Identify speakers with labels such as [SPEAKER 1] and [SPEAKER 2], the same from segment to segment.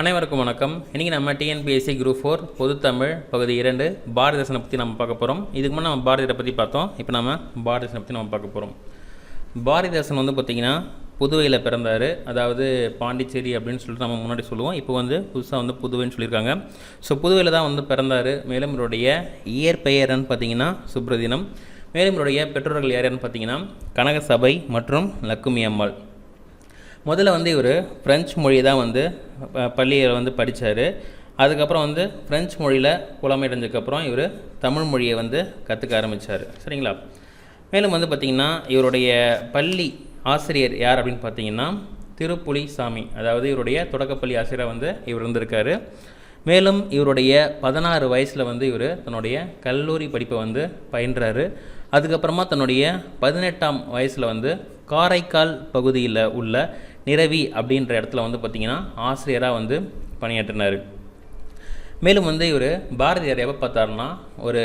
[SPEAKER 1] அனைவருக்கும் வணக்கம். இன்றைக்கி நம்ம டிஎன்பிஎஸ்சி குரூப் ஃபோர் பொதுத்தமிழ் பகுதி இரண்டு பாரதிதாசனை பற்றி நம்ம பார்க்க போகிறோம் இதுக்கு முன்னே நம்ம பாரதியை பற்றி பார்த்தோம். இப்போ நம்ம பாரதிதாசனை பற்றி நம்ம பார்க்க போகிறோம் பாரதிதாசன் வந்து பார்த்திங்கன்னா புதுவையில் பிறந்தார். அதாவது பாண்டிச்சேரி அப்படின்னு சொல்லிட்டு நம்ம முன்னாடி சொல்லுவோம். இப்போ வந்து புதுசாக வந்து புதுவைன்னு சொல்லியிருக்காங்க. ஸோ புதுவையில் தான் வந்து பிறந்தார். மேலும் இவருடைய இயற்பெயர்னு பார்த்தீங்கன்னா சுப்ரதினம். மேலும் இவருடைய பெற்றோர்கள் யாருன்னு பார்த்தீங்கன்னா கனகசபை மற்றும் லக்குமி அம்மாள். முதல்ல வந்து இவர் ஃப்ரெஞ்சு மொழி தான் வந்து பள்ளியில் வந்து படித்தார் அதுக்கப்புறம் வந்து ஃப்ரெஞ்சு மொழியில் புலமையடைஞ்சதுக்கப்புறம் இவர் தமிழ் மொழியை வந்து கற்றுக்க ஆரம்பித்தார் சரிங்களா? மேலும் வந்து பார்த்திங்கன்னா இவருடைய பள்ளி ஆசிரியர் யார் அப்படின்னு பார்த்தீங்கன்னா திருப்புலி சாமி அதாவது இவருடைய தொடக்கப்பள்ளி ஆசிரியராக வந்து இவர் இருந்திருக்காரு. மேலும் இவருடைய பதினாறு வயசில் வந்து இவர் தன்னுடைய கல்லூரி படிப்பை வந்து பயின்றாரு. அதுக்கப்புறமா தன்னுடைய பதினெட்டாம் வயசில் வந்து காரைக்கால் பகுதியில் உள்ள நிரவி அப்படின்ற இடத்துல வந்து பார்த்திங்கன்னா ஆசிரியராக வந்து பணியாற்றினார். மேலும் வந்து இவர் பாரதியார் எப்போ பார்த்தாருன்னா ஒரு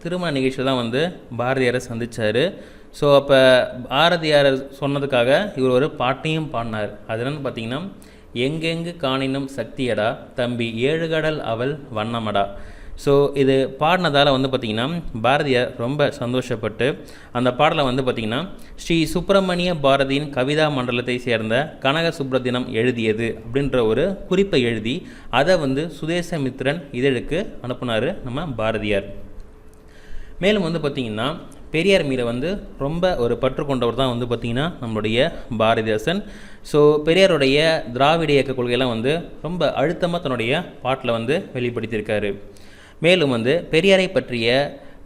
[SPEAKER 1] திருமண நிகழ்ச்சியில் தான் வந்து பாரதியாரை சந்தித்தார் ஸோ அப்போ பாரதியார் சொன்னதுக்காக இவர் ஒரு பாட்டையும் பாடினார். அது என்னன்னு பார்த்தீங்கன்னா எங்கெங்கு காணினும் சக்தியடா தம்பி ஏழு கடல் அவள் வண்ணமடா. ஸோ இது பாடினதால் வந்து பார்த்திங்கன்னா பாரதியார் ரொம்ப சந்தோஷப்பட்டு அந்த பாடலை வந்து பார்த்திங்கன்னா ஸ்ரீ சுப்பிரமணிய பாரதியின் கவிதா மண்டலத்தை சேர்ந்த கனக சுப்ரதினம் எழுதியது அப்படின்ற ஒரு குறிப்பை எழுதி அதை வந்து சுதேசமித்ரன் இதழுக்கு அனுப்புனார் நம்ம பாரதியார். மேலும் வந்து பார்த்திங்கன்னா பெரியார் மீது வந்து ரொம்ப ஒரு பற்று கொண்டவர் தான் வந்து பார்த்திங்கன்னா நம்மளுடைய பாரதிதாசன். ஸோ பெரியாருடைய திராவிட இயக்க கொள்கையெல்லாம் வந்து ரொம்ப அழுத்தமாக தன்னுடைய பாட்டில் வந்து வெளிப்படுத்தியிருக்காரு. மேலும் வந்து பெரியாரை பற்றிய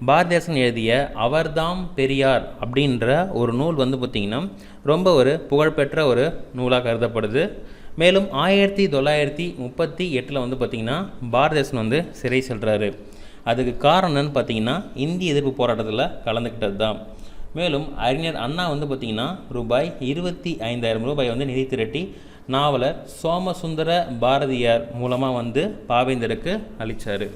[SPEAKER 1] பாரதிதாசன் எழுதிய அவர்தாம் பெரியார் அப்படின்ற ஒரு நூல் வந்து பார்த்திங்கன்னா ரொம்ப ஒரு புகழ்பெற்ற ஒரு நூலாக கருதப்படுது. மேலும் ஆயிரத்தி தொள்ளாயிரத்தி முப்பத்தி எட்டில் வந்து பார்த்திங்கன்னா பாரதிதாசன் வந்து சிறை செல்கிறாரு அதுக்கு காரணம் என்னன்னு பார்த்தீங்கன்னா இந்திய எதிர்ப்பு போராட்டத்தில் கலந்துக்கிட்டது தான் மேலும் அறிஞர் அண்ணா வந்து பார்த்திங்கன்னா ரூபாய் இருபத்தி ஐந்தாயிரம் ரூபாய் வந்து நிதி திரட்டி நாவலர் சோமசுந்தர பாரதியார் மூலமாக வந்து பாவேந்தருக்கு அளித்தார்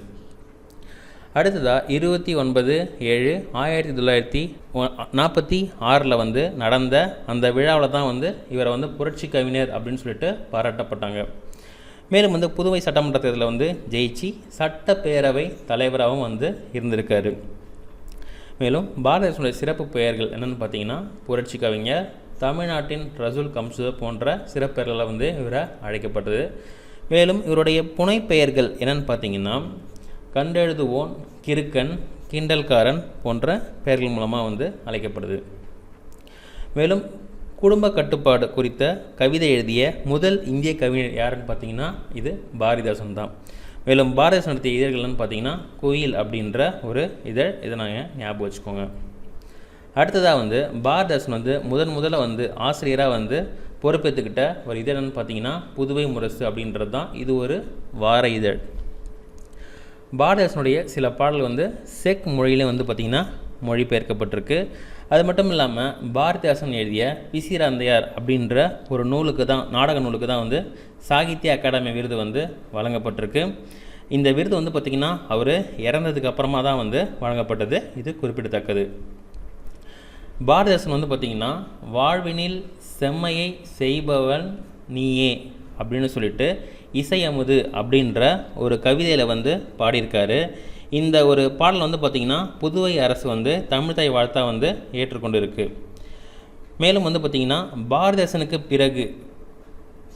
[SPEAKER 1] அடுத்ததாக இருபத்தி ஒன்பது ஏழு ஆயிரத்தி தொள்ளாயிரத்தி நாற்பத்தி ஆறில் வந்து நடந்த அந்த விழாவில் தான் வந்து இவரை வந்து புரட்சி கவிஞர் அப்படின்னு சொல்லிட்டு பாராட்டப்பட்டாங்க. மேலும் வந்து புதுவை சட்டமன்ற தேர்தலில் வந்து ஜெயிச்சு சட்டப்பேரவை தலைவராகவும் வந்து இருந்திருக்காரு. மேலும் பாரதிதாசனுடைய சிறப்பு பெயர்கள் என்னென்னு பார்த்தீங்கன்னா புரட்சி கவிஞர் தமிழ்நாட்டின் ரசூல் கம்சு போன்ற சிறப்பெயர்களை வந்து இவரை அழைக்கப்பட்டது. மேலும் இவருடைய புனைப்பெயர்கள் என்னென்னு பார்த்தீங்கன்னா கண்டெழுதுவோன் கிறுக்கன் கிண்டல்காரன் போன்ற பெயர்கள் மூலமாக வந்து அழைக்கப்படுது. மேலும் குடும்ப கட்டுப்பாடு குறித்த கவிதை எழுதிய முதல் இந்திய கவிஞர் யாருன்னு பார்த்தீங்கன்னா இது பாரதிதாசன் தான். மேலும் பாரதிதாசன் நடத்திய இதழ்கள்னு பார்த்தீங்கன்னா கோயில் அப்படின்ற ஒரு இதழ். இதை நாங்கள் ஞாபகம் வச்சுக்கோங்க. அடுத்ததாக வந்து பாரதிதாசன் வந்து முதன் முதல்ல வந்து ஆசிரியராக வந்து பொறுப்பேற்றுக்கிட்ட ஒரு இதழ்னு பார்த்தீங்கன்னா புதுவை முரசு அப்படின்றது தான். இது ஒரு வார இதழ். பாரதிதாசனுடைய சில பாடல்கள் வந்து செக் மொழியிலே வந்து பார்த்திங்கன்னா மொழிபெயர்க்கப்பட்டிருக்கு. அது மட்டும் இல்லாமல் பாரதிதாசன் எழுதிய பிசிராந்தையார் அப்படின்ற ஒரு நூலுக்கு தான் நாடக நூலுக்கு தான் வந்து சாகித்ய அகாடமி விருது வந்து வழங்கப்பட்டிருக்கு. இந்த விருது வந்து பார்த்திங்கன்னா அவர் இறந்ததுக்கு அப்புறமா தான் வந்து வழங்கப்பட்டது. இது குறிப்பிடத்தக்கது. பாரதிதாசன் வந்து பார்த்திங்கன்னா வாழ்வினில் செம்மையை செய்பவன் நீயே அப்படின்னு சொல்லிட்டு இசையமுது அப்படின்ற ஒரு கவிதையில் வந்து பாடியிருக்காரு. இந்த ஒரு பாடல் வந்து பார்த்திங்கன்னா புதுவை அரசு வந்து தமிழ்தாய் வாழ்த்தா வந்து ஏற்றுக்கொண்டு இருக்குது மேலும் வந்து பார்த்திங்கன்னா பாரதிதாசனுக்கு பிறகு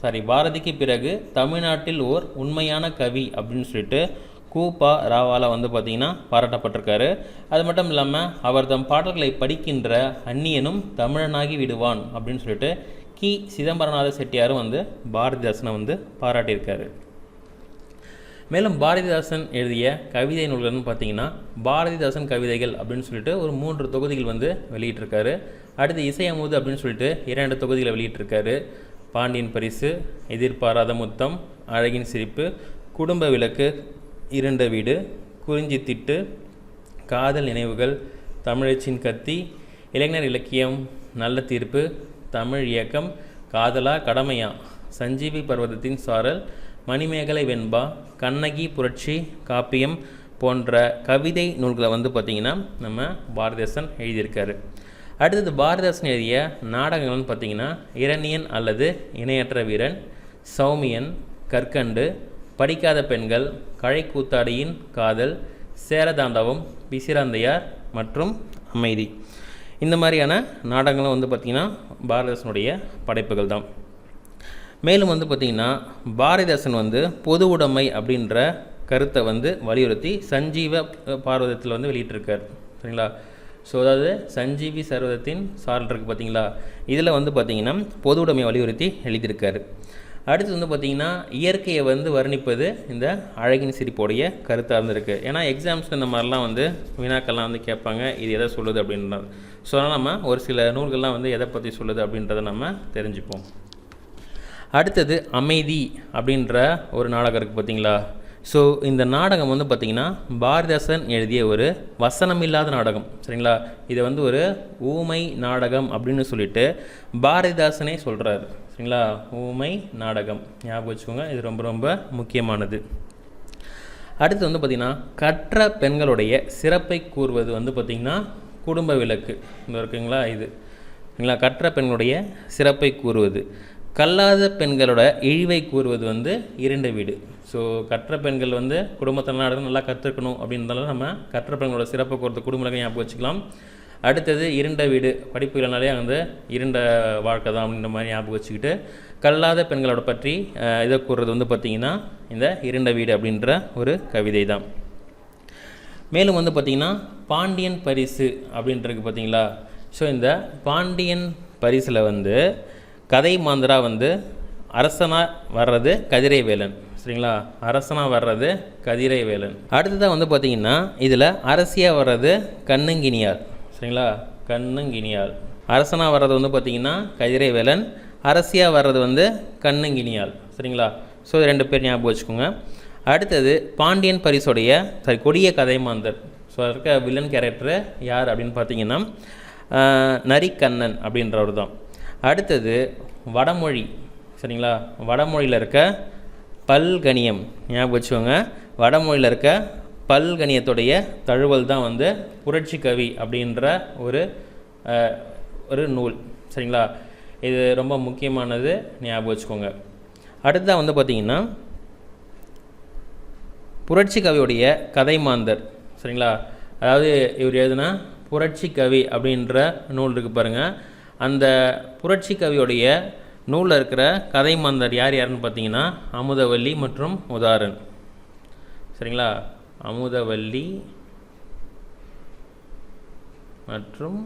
[SPEAKER 1] சாரி பாரதிக்கு பிறகு தமிழ்நாட்டில் ஓர் உண்மையான கவி அப்படின்னு சொல்லிட்டு கூப்பா ராவால வந்து பார்த்திங்கன்னா பாராட்டப்பட்டிருக்காரு. அது மட்டும் இல்லாமல் அவர் தம் பாடல்களை படிக்கின்ற அந்நியனும் தமிழனாகி விடுவான் அப்படின்னு சொல்லிட்டு கி. சிதம்பரநாத செட்டியாரும் வந்து பாரதிதாசனை வந்து பாராட்டியிருக்காரு. மேலும் பாரதிதாசன் எழுதிய கவிதை நூல்கள்னு பார்த்தீங்கன்னா பாரதிதாசன் கவிதைகள் அப்படின்னு சொல்லிட்டு ஒரு மூன்று தொகுதிகள் வந்து வெளியிட்டிருக்காரு. அடுத்து இசையமுது அப்படின்னு சொல்லிட்டு இரண்டு தொகுதிகளை வெளியிட்டிருக்காரு. பாண்டியன் பரிசு எதிர்பாராத முத்தம் அழகின் சிரிப்பு குடும்ப விளக்கு இரண்ட வீடு குறிஞ்சி திட்டு காதல் நினைவுகள் தமிழச்சின் கத்தி இளைஞர் இலக்கியம் நல்ல தீர்ப்பு தமிழ் இயக்கம் காதலா கடமையா? சஞ்சீவி பர்வதத்தின் சாரல் மணிமேகலை வெண்பா கண்ணகி புரட்சி காப்பியம் போன்ற கவிதை நூல்களை வந்து பார்த்திங்கன்னா நம்ம பாரதிதாசன் எழுதியிருக்காரு. அடுத்தது பாரதிதாசன் எழுதிய நாடகங்கள்னு பார்த்தீங்கன்னா இரணியன் அல்லது இணையற்ற வீரன் சௌமியன் கற்கண்டு படிக்காத பெண்கள் கழைக்கூத்தாடியின் காதல் சேரதாண்டவம் பிசிராந்தையார் மற்றும் அமைதி. இந்த மாதிரியான நாடகங்களும் வந்து பார்த்திங்கன்னா பாரதிதாசனுடைய படைப்புகள் தான். மேலும் வந்து பார்த்திங்கன்னா பாரதிதாசன் வந்து பொது உடைமை அப்படின்ற கருத்தை வந்து வலியுறுத்தி சஞ்சீவ பார்வதத்தில் வந்து வெளியிட்டிருக்கார். சரிங்களா? ஸோ அதாவது சஞ்சீவி சர்வதத்தின் சாரல் இருக்குது பார்த்தீங்களா? இதில் வந்து பார்த்திங்கன்னா பொது உடைமையை வலியுறுத்தி எழுதியிருக்காரு. அடுத்து வந்து பார்த்திங்கன்னா இயற்கையை வந்து வர்ணிப்பது இந்த அழகின் சிரிப்போடைய கருத்தாக இருந்திருக்கு. ஏன்னா எக்ஸாம்ஸ்க்கு இந்த மாதிரிலாம் வந்து வினாக்கள்லாம் வந்து கேட்பாங்க இது எதை சொல்லுது அப்படின்றது. ஸோ அதனால் நம்ம ஒரு சில நூல்கள்லாம் வந்து எதை பற்றி சொல்லுது அப்படின்றத நம்ம தெரிஞ்சுப்போம். அடுத்தது அமைதி அப்படின்ற ஒரு நாடகம் இருக்குது பார்த்தீங்களா ஸோ இந்த நாடகம் வந்து பார்த்திங்கன்னா பாரதிதாசன் எழுதிய ஒரு வசனம் இல்லாத நாடகம். சரிங்களா? இதை வந்து ஒரு ஊமை நாடகம் அப்படின்னு சொல்லிட்டு பாரதிதாசனே சொல்கிறாரு சரிங்களா? ஊமை நாடகம். ஞாபகம் வச்சுக்கோங்க இது ரொம்ப ரொம்ப முக்கியமானது. அடுத்து வந்து பார்த்திங்கன்னா கற்ற பெண்களுடைய சிறப்பை கூறுவது வந்து பார்த்திங்கன்னா குடும்ப விளக்கு. இந்த இருக்குங்களா இது. சரிங்களா? கற்ற பெண்களுடைய சிறப்பை கூறுவது. கல்லாத பெண்களோட இழிவை கூறுவது வந்து இரண்டு வீடு. ஸோ கற்ற பெண்கள் வந்து குடும்பத்தில் நாடகம் நல்லா கற்றுக்கணும் அப்படின்றதால நம்ம கற்ற பெண்களோட சிறப்பை கூறுறது குடும்ப ஞாபகம் வச்சுக்கலாம். அடுத்தது இருண்ட வீடு. படிப்பு இல்லைனாலே வந்து இருண்ட வாழ்க்கை தான் அப்படின்ற மாதிரி ஞாபகம் வச்சுக்கிட்டு கல்லாத பெண்களோட பற்றி இதை கூறுறது வந்து பார்த்திங்கன்னா இந்த இருண்ட வீடு அப்படின்ற ஒரு கவிதை தான். மேலும் வந்து பார்த்திங்கன்னா பாண்டியன் பரிசு அப்படின்றது பார்த்திங்களா? ஸோ இந்த பாண்டியன் பரிசில் வந்து கதை மாந்தரா வந்து அரசனாக வர்றது கதிரை வேலன் சரிங்களா? அரசனாக வர்றது கதிரை வேலன் அடுத்ததாக வந்து பார்த்திங்கன்னா இதில் அரசியாக வர்றது கண்ணங்கினியார். சரிங்களா? கண்ணங்கினியால். அரசனாக வர்றது வந்து பார்த்திங்கன்னா கதிரை வேலன் அரசியாக வர்றது வந்து கண்ணங்கினியால். சரிங்களா? ஸோ ரெண்டு பேர் ஞாபகம் வச்சுக்கோங்க. அடுத்தது பாண்டியன் பரிசுடைய சாரி கொடிய கதை மாந்தர். ஸோ இருக்க வில்லன் கேரக்டரு யார் அப்படின்னு பார்த்தீங்கன்னா நரிக்கண்ணன் அப்படின்றவர் தான். அடுத்தது வடமொழி. சரிங்களா? வடமொழியில் இருக்க பல்கணியம் ஞாபகம் வச்சுக்கோங்க. வடமொழியில் இருக்க பல்கணியத்துடைய தழுவல் தான் வந்து புரட்சி கவி அப்படின்ற ஒரு ஒரு நூல். சரிங்களா? இது ரொம்ப முக்கியமானது ஞாபகம் வச்சுக்கோங்க. அடுத்ததாக வந்து பார்த்திங்கன்னா புரட்சி கவியுடைய கதை மாந்தர். சரிங்களா? அதாவது இவர் எழுதுனா புரட்சி கவி அப்படின்ற நூல் இருக்குது பாருங்கள் அந்த புரட்சி கவியுடைய நூலில் இருக்கிற கதை மாந்தர் யார் யாருன்னு பார்த்தீங்கன்னா அமுதவல்லி மற்றும் உதாரன் சரிங்களா? அமுதவல்லி மற்றும்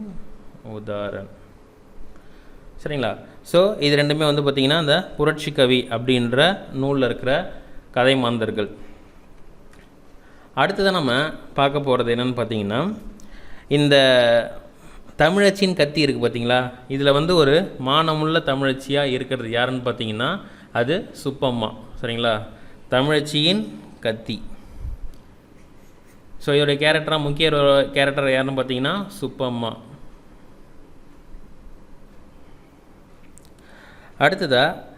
[SPEAKER 1] உதாரன் சரிங்களா? ஸோ இது ரெண்டுமே வந்து பார்த்திங்கன்னா அந்த புரட்சி கவி அப்படின்ற நூலில் இருக்கிற கதை மாந்தர்கள். அடுத்ததை நம்ம பார்க்க போகிறது என்னன்னு பார்த்தீங்கன்னா இந்த தமிழச்சின் கத்தி இருக்குது பார்த்தீங்களா இதில் வந்து ஒரு மானமுள்ள தமிழச்சியாக இருக்கிறது யாருன்னு பார்த்தீங்கன்னா அது சுப்பம்மா. சரிங்களா? தமிழச்சியின் கத்தி. ஸோ இதோடைய கேரக்டராக முக்கிய கேரக்டர் யாருன்னு பார்த்தீங்கன்னா சுப்பம்மா. அடுத்ததாக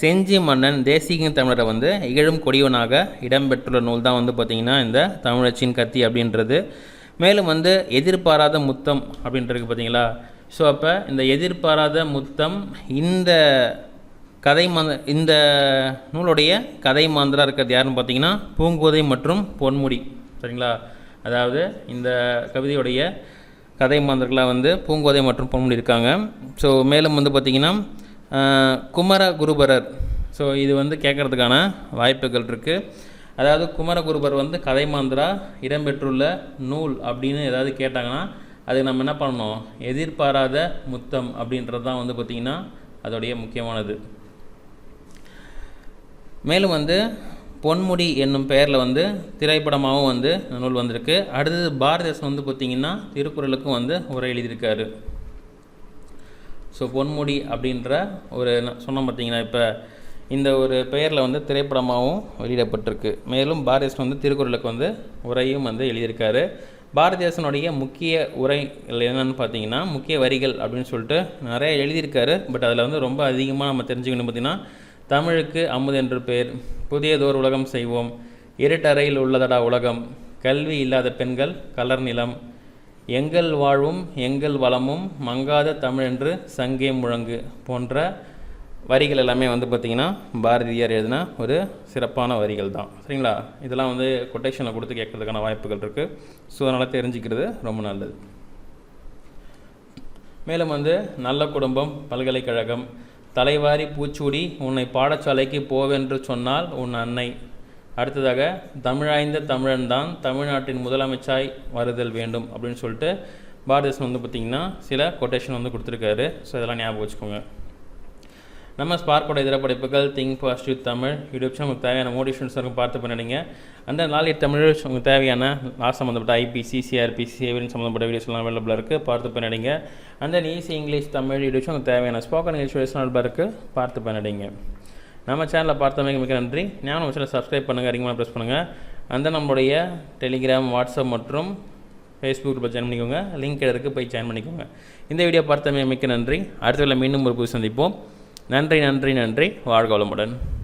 [SPEAKER 1] செஞ்சி மன்னன் தேசிகன் தமிழரை வந்து இகழும் கொடியவனாக இடம்பெற்றுள்ள நூல் தான் வந்து பார்த்திங்கன்னா இந்த தமிழச்சின் கத்தி அப்படின்றது. மேலும் வந்து எதிர்பாராத முத்தம் அப்படின்றது பார்த்தீங்களா? ஸோ அப்போ இந்த எதிர்பாராத முத்தம் இந்த கதை மாந்த இந்த நூலுடைய கதை மாந்தராக இருக்கிறது யாருன்னு பார்த்தீங்கன்னா பூங்கோதை மற்றும் பொன்முடி. சரிங்களா? அதாவது இந்த கவிதையுடைய கதை மாந்தர்களாக வந்து பூங்கோதை மற்றும் பொன்முடி இருக்காங்க. ஸோ மேலும் வந்து பார்த்திங்கன்னா குமர குருபரர் ஸோ இது வந்து கேட்குறதுக்கான வாய்ப்புகள் இருக்குது அதாவது குமரகுருபர் வந்து கதை மாந்திரா இடம்பெற்றுள்ள நூல் அப்படின்னு ஏதாவது கேட்டாங்கன்னா அதுக்கு நம்ம என்ன பண்ணணும்? எதிர்பாராத முத்தம் அப்படின்றது தான் வந்து பார்த்திங்கன்னா அதோடைய முக்கியமானது. மேலும் வந்து பொன்முடி என்னும் பெயரில் வந்து திரைப்படமாகவும் வந்து நூல் வந்திருக்கு. அடுத்தது பாரதிதாசன் வந்து பார்த்திங்கன்னா திருக்குறளுக்கும் வந்து உரை எழுதியிருக்காரு. ஸோ பொன்முடி அப்படின்ற ஒரு ந- சொன்னோம் பார்த்தீங்கன்னா இப்போ இந்த ஒரு பெயரில் வந்து திரைப்படமாகவும் வெளியிடப்பட்டிருக்கு. மேலும் பாரதிதாசன் வந்து திருக்குறளுக்கு வந்து உரையும் வந்து எழுதியிருக்காரு. பாரதிதாசனுடைய முக்கிய உரைகள் என்னென்னு பார்த்தீங்கன்னா முக்கிய வரிகள் அப்படின்னு சொல்லிட்டு நிறைய எழுதியிருக்காரு. பட் அதில் வந்து ரொம்ப அதிகமாக நம்ம தெரிஞ்சுக்கணும் பார்த்திங்கன்னா தமிழுக்கு அமுது என்று பெயர் புதியதோர் உலகம் செய்வோம். இருட்டறையில் உள்ளதடா உலகம். கல்வி இல்லாத பெண்கள் கலர் நிலம். எங்கள் வாழ்வும் எங்கள் வளமும் மங்காத தமிழ் என்று சங்கே முழங்கு போன்ற வரிகள் எல்லாமே வந்து பார்த்திங்கன்னா பாரதியார் எழுதின ஒரு சிறப்பான வரிகள் தான். சரிங்களா? இதெல்லாம் வந்து கொட்டேஷனில் கொடுத்து கேட்கறதுக்கான வாய்ப்புகள் இருக்குது ஸோ அதனால் தெரிஞ்சுக்கிறது ரொம்ப நல்லது. மேலும் வந்து நல்ல குடும்பம் பல்கலைக்கழகம் தலைவாரி பூச்சூடி உன்னை பாடசாலைக்கு போவென்று சொன்னால் உன் அன்னை. அடுத்ததாக தமிழாய்ந்த தமிழன் தான் தமிழ்நாட்டின் முதலமைச்சாய் வருதல் வேண்டும். அப்படின்னு சொல்லிட்டு பாரதேசன் வந்து பார்த்திங்கன்னா சில கொட்டேஷன் வந்து கொடுத்துருக்காரு. ஸோ இதெல்லாம் ஞாபகம் வச்சுக்கோங்க. நம்ம ஸ்பார்க்கோட இதர படைப்புகள் think positive Tamil YouTube channel உங்களுக்கு தேவையான மோட்டிவேஷன்ஸ் இருக்கும் பார்த்து பண்ணிடுங்க. அந்த நாளைய தமிழ் உங்களுக்கு தேவையான லாஸ்ட் சம்மந்தப்பட்ட ஐபிசி சிஆர்பிசி சேவரின் சம்மந்தப்பட்ட வீடியோஸ்லாம் அவைலபிளாக இருக்குது பார்த்து பண்ணிடுங்க. அந்த ஈஸி இங்கிலீஷ் தமிழ் யூடியூப் உங்களுக்கு தேவையான ஸ்போக்கன் இங்கிலீஷ் வீடியோஸ் அவைலபிளாக இருக்குது பார்த்து பண்ணிடுங்க. நம்ம சேனலில் பார்த்தமைக்கு மிக நன்றி. ஞாபகம் நம்ம சேனல் சப்ஸ்கிரைப் பண்ணுங்கள் அதிகமாக ப்ரெஸ் பண்ணுங்கள் அந்த நம்மளுடைய டெலிகிராம் வாட்ஸ்அப் மற்றும் ஃபேஸ்புக் போய் ஜாயின் பண்ணிக்கோங்க. லிங்க் இருக்குது போய் ஜாயின் பண்ணிக்கோங்க. இந்த வீடியோ பார்த்தமைக்கு மிக்க நன்றி. அடுத்த வேளை மீண்டும் ஒரு புது சந்திப்போம். நன்றி நன்றி நன்றி. வாழ்க வளமுடன்.